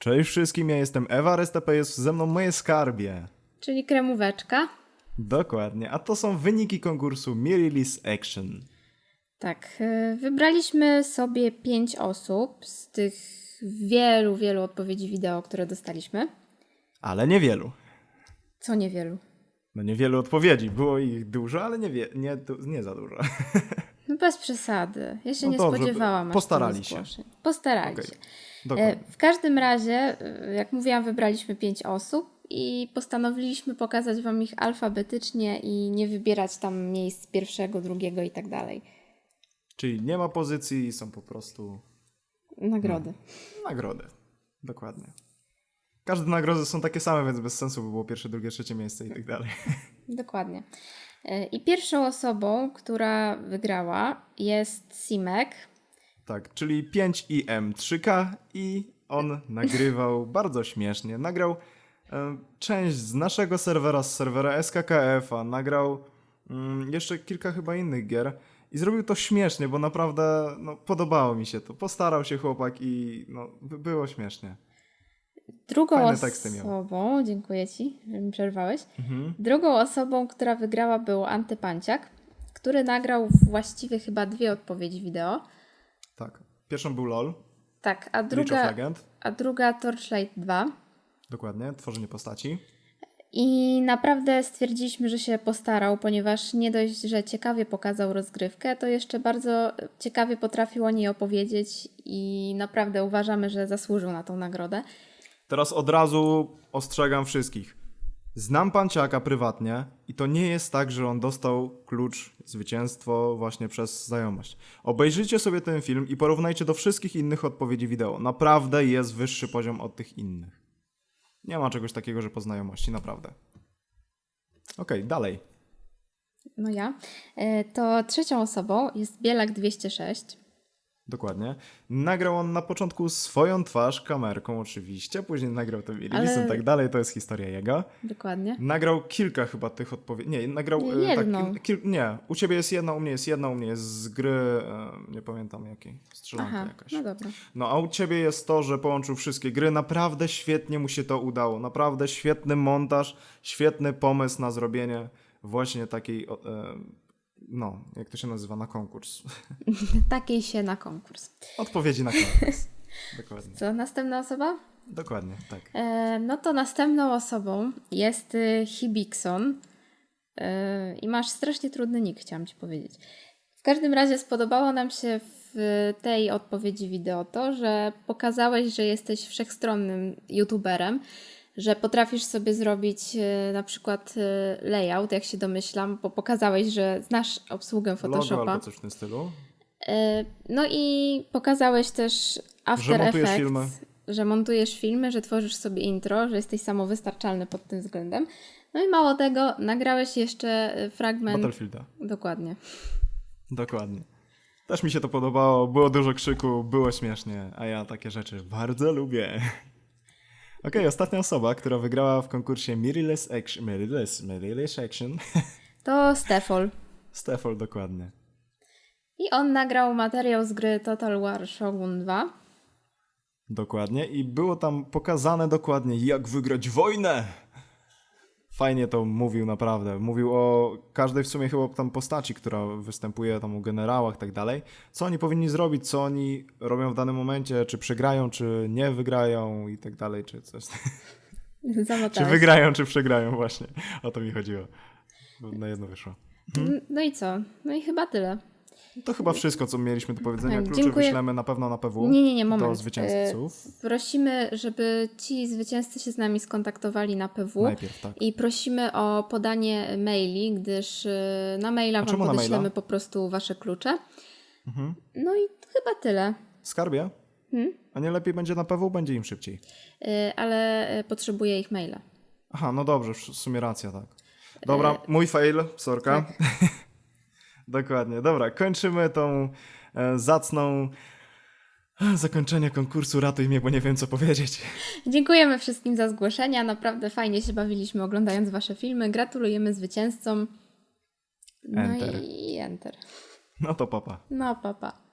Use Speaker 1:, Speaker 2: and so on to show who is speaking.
Speaker 1: Cześć wszystkim, ja jestem Ewa RSTP, jest ze mną moje skarbie.
Speaker 2: Czyli kremóweczka.
Speaker 1: Dokładnie, a to są wyniki konkursu Mirilis Action.
Speaker 2: Tak, y, wybraliśmy sobie pięć osób z tych wielu, wielu odpowiedzi wideo, które dostaliśmy.
Speaker 1: Ale niewielu.
Speaker 2: Co niewielu.
Speaker 1: No niewielu odpowiedzi, było ich dużo, ale nie, wie, nie, nie za dużo.
Speaker 2: No bez przesady. Ja się
Speaker 1: No
Speaker 2: nie
Speaker 1: dobrze,
Speaker 2: spodziewałam.
Speaker 1: postarali się.
Speaker 2: Postarali
Speaker 1: Okej,
Speaker 2: się. E,
Speaker 1: Dokładnie.
Speaker 2: W każdym razie, y, jak mówiłam, wybraliśmy pięć osób i postanowiliśmy pokazać Wam ich alfabetycznie i nie wybierać tam miejsc pierwszego, drugiego i tak dalej.
Speaker 1: Czyli nie ma pozycji, są po prostu
Speaker 2: Nagrody.
Speaker 1: nagrody. Dokładnie. Każde nagrody są takie same, więc bez sensu by było pierwsze, drugie, trzecie miejsce i tak dalej.
Speaker 2: Dokładnie. E, I pierwszą osobą, która wygrała jest Simek.
Speaker 1: Tak, czyli 5IM 3K i on nagrywał bardzo śmiesznie. Nagrał e, część z naszego serwera, z serwera SKKF-a, nagrał mm, jeszcze kilka chyba innych gier i zrobił to śmiesznie, bo naprawdę no, podobało mi się to. Postarał się chłopak i no, by- było śmiesznie.
Speaker 2: Drugą
Speaker 1: Fajne teksty miał.
Speaker 2: osobą, dziękuję Ci, że mi przerwałeś.
Speaker 1: Mhm.
Speaker 2: Drugą osobą, która wygrała był Antypanciak, który nagrał właściwie chyba dwie odpowiedzi wideo.
Speaker 1: Tak. Pierwszą był LOL,
Speaker 2: Tak, a druga, a druga Torchlight 2.
Speaker 1: Dokładnie, tworzenie postaci.
Speaker 2: I naprawdę stwierdziliśmy, że się postarał, ponieważ nie dość, że ciekawie pokazał rozgrywkę, to jeszcze bardzo ciekawie potrafił o niej opowiedzieć i naprawdę uważamy, że zasłużył na tą nagrodę.
Speaker 1: Teraz od razu ostrzegam wszystkich. Znam panciaka prywatnie i to nie jest tak, że on dostał klucz, zwycięstwo właśnie przez znajomość. Obejrzyjcie sobie ten film i porównajcie do wszystkich innych odpowiedzi wideo. Naprawdę jest wyższy poziom od tych innych. Nie ma czegoś takiego, że po znajomości, naprawdę. Okej, dalej.
Speaker 2: No ja. E, To trzecią osobą jest Bielak 206.
Speaker 1: Dokładnie. Nagrał on na początku swoją twarz kamerką oczywiście, później nagrał to Willis
Speaker 2: Ale-
Speaker 1: i tak dalej, to jest historia jego.
Speaker 2: Dokładnie.
Speaker 1: Nagrał kilka chyba tych odpowiedzi. Nie, nagrał.
Speaker 2: Nie,
Speaker 1: e,
Speaker 2: jedną.
Speaker 1: Tak, kil... Nie, u ciebie jest jedna, u mnie jest jedna, u mnie jest z gry. E, nie pamiętam jakiej. Strzelanka
Speaker 2: Aha,
Speaker 1: jakaś.
Speaker 2: no dobra.
Speaker 1: No a u ciebie jest to, że połączył wszystkie gry. Naprawdę świetnie mu się to udało. Naprawdę świetny montaż, świetny pomysł na zrobienie właśnie takiej. No, jak to się nazywa, na konkurs.
Speaker 2: Takiej się na konkurs.
Speaker 1: Odpowiedzi na konkurs. Dokładnie.
Speaker 2: Co, następna osoba?
Speaker 1: Dokładnie, tak.
Speaker 2: E, no to następną osobą jest y, Hibikson. E, I masz strasznie trudny nick, chciałam Ci powiedzieć. W każdym razie spodobało nam się w tej odpowiedzi wideo to, że pokazałeś, że jesteś wszechstronnym youtuberem, że potrafisz sobie zrobić e, na przykład e, layout, jak się domyślam, bo pokazałeś, że znasz obsługę
Speaker 1: Logo
Speaker 2: Photoshopa.
Speaker 1: albo coś w tym stylu.
Speaker 2: E, No i pokazałeś też After
Speaker 1: Że
Speaker 2: Effects,
Speaker 1: filmy.
Speaker 2: że montujesz filmy, że tworzysz sobie intro, że jesteś samowystarczalny pod tym względem. No i mało tego, nagrałeś jeszcze fragment.
Speaker 1: Battlefielda.
Speaker 2: Dokładnie.
Speaker 1: Dokładnie. Też mi się to podobało, było dużo krzyku, było śmiesznie, a ja takie rzeczy bardzo lubię. Okej, ostatnia osoba, która wygrała w konkursie Mirrorless Action, Mirrorless, Mirrorless Action,
Speaker 2: To Stefol.
Speaker 1: Stefol dokładnie.
Speaker 2: I on nagrał materiał z gry Total War Shogun 2.
Speaker 1: Dokładnie i było tam pokazane dokładnie, jak wygrać wojnę. Fajnie to mówił naprawdę. Mówił o każdej w sumie chyba tam postaci, która występuje tam u generałach i tak dalej. Co oni powinni zrobić, co oni robią w danym momencie, czy przegrają, czy nie wygrają i tak dalej, czy coś. Czy wygrają, czy przegrają właśnie. O to mi chodziło. Na jedno wyszło.
Speaker 2: No i co? No i chyba tyle.
Speaker 1: To chyba wszystko, co mieliśmy do powiedzenia.
Speaker 2: Tak,
Speaker 1: Klucze
Speaker 2: dziękuję.
Speaker 1: wyślemy na pewno na PW
Speaker 2: Nie, nie, nie, moment.
Speaker 1: do zwycięzców.
Speaker 2: E, Prosimy, żeby ci zwycięzcy się z nami skontaktowali na PW.
Speaker 1: Najpierw, tak.
Speaker 2: I prosimy o podanie maili, gdyż y, na maila
Speaker 1: A
Speaker 2: Wam podeślemy
Speaker 1: maila?
Speaker 2: po prostu Wasze klucze.
Speaker 1: Mhm.
Speaker 2: No i chyba tyle.
Speaker 1: Skarbie?
Speaker 2: Hmm?
Speaker 1: A nie lepiej będzie na PW? Będzie im szybciej.
Speaker 2: Y, Ale potrzebuję ich maila.
Speaker 1: Aha, no dobrze, w sumie racja, tak. Dobra, mój fail, sorka.
Speaker 2: Tak.
Speaker 1: Dokładnie, dobra, kończymy tą e, zacną e, zakończenie konkursu Ratuj mnie, bo nie wiem co powiedzieć.
Speaker 2: Dziękujemy wszystkim za zgłoszenia. Naprawdę fajnie się bawiliśmy oglądając Wasze filmy. Gratulujemy zwycięzcom. No
Speaker 1: Enter.
Speaker 2: i enter.
Speaker 1: No to papa.
Speaker 2: No, papa.